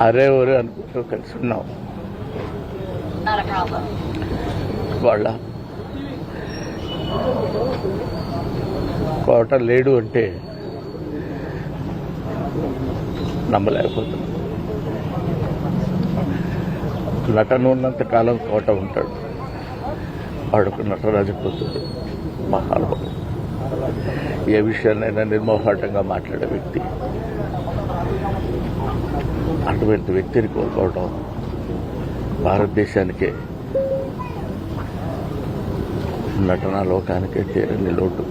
అరే ఒరే అనుకుంటూ కలిసి ఉన్నాం. వాళ్ళ కోట లేడు అంటే నమ్మలేకపోతున్నాం నటన ఉన్నంత కాలం కోట ఉంటాడు. వాడుకు నటరాజపోతుంది మహానుభావుడు. ఏ విషయాన్నైనా నిర్మోహాటంగా మాట్లాడే వ్యక్తి. అటువంటి వ్యక్తిని కోల్పోవడం భారతదేశానికే నటనా లోకానికే తీరని లోటు.